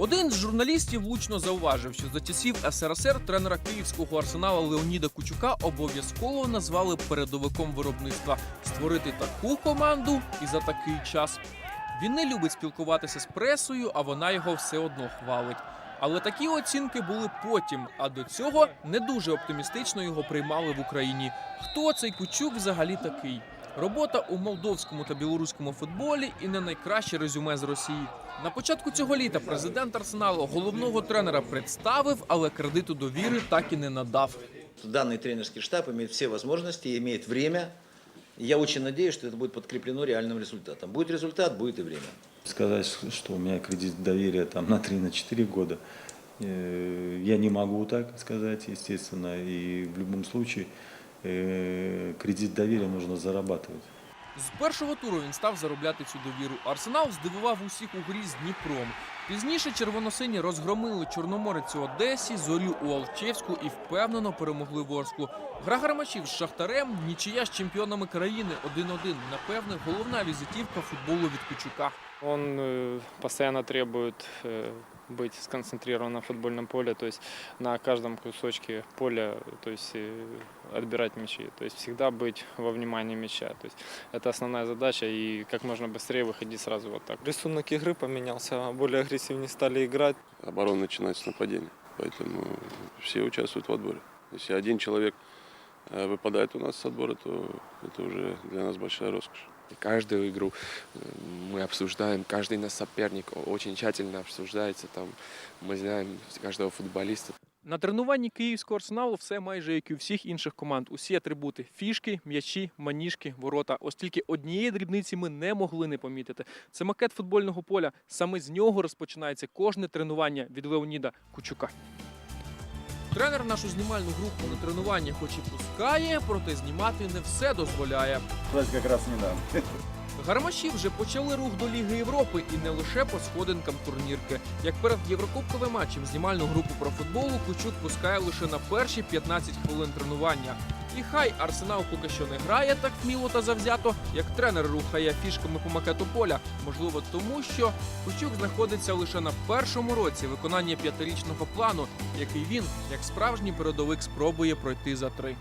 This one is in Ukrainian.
Один з журналістів влучно зауважив, що за часів СРСР тренера київського арсенала Леоніда Кучука обов'язково назвали передовиком виробництва створити таку команду і за такий час. Він не любить спілкуватися з пресою, а вона його все одно хвалить. Але такі оцінки були потім, а до цього не дуже оптимістично його приймали в Україні. Хто цей Кучук взагалі такий? Робота у молдовському та білоруському футболі і не найкраще резюме з Росії. На початку цього літа президент Арсеналу головного тренера представив, але кредиту довіри так і не надав. Данный тренерский штаб имеет все возможности, имеет время. И Я очень надеюсь, что это будет подкреплено реальным результатом. Будет результат, будет и время. Сказать, что у меня кредит доверия там на 3-4 года, э, я не могу так сказать, естественно. И в любом случае э, кредит доверия нужно зарабатывать. З першого туру він став заробляти цю довіру. Арсенал здивував усіх у грі з Дніпром. Пізніше червоносині розгромили Чорноморець у Одесі, зорю у Алчевську і впевнено перемогли Ворсклу. Гра гармачів з Шахтарем, нічия з чемпіонами країни 1-1. Напевне, головна візитівка футболу від Кучука. Он э, постоянно требует э, быть сконцентрирован на футбольном поле, то есть на каждом кусочке поля, то есть э, отбирать мячи, то есть всегда быть во внимании мяча. То есть это основная задача и как можно быстрее выходить сразу в атаку. Рисунок игры поменялся, более Агрессивнее стали играть. оборона начинается с нападения. Поэтому все участвуют в отборе. Если один человек э, выпадает у нас с отбора, то это уже для нас большая роскошь. Каждую игру э, мы обсуждаем, каждый наш соперник очень тщательно обсуждается. Там мы знаем каждого футболиста. На тренуванні київського арсеналу все майже як і у всіх інших команд. Усі атрибути: фішки, м'ячі, маніжки, ворота. Ось тільки однієї дрібниці ми не могли не помітити. Це макет футбольного поля. Саме з нього розпочинається кожне тренування від Леоніда Кучука. Тренер нашу знімальну групу на тренування хоч і пускає, проте знімати не все дозволяє. как раз не дам. Гармаші вже почали рух до Ліги Європи і не лише по сходинкам турнірки. Як перед єврокубковим матчем знімальну групу про футболу Кучук пускає лише на перші 15 хвилин тренування. І хай Арсенал поки що не грає так вміло та завзято, як тренер рухає фішками по макету поля. Можливо, тому що Кучук знаходиться лише на першому році виконання п'ятирічного плану, який він, як справжній передовик, спробує пройти за три.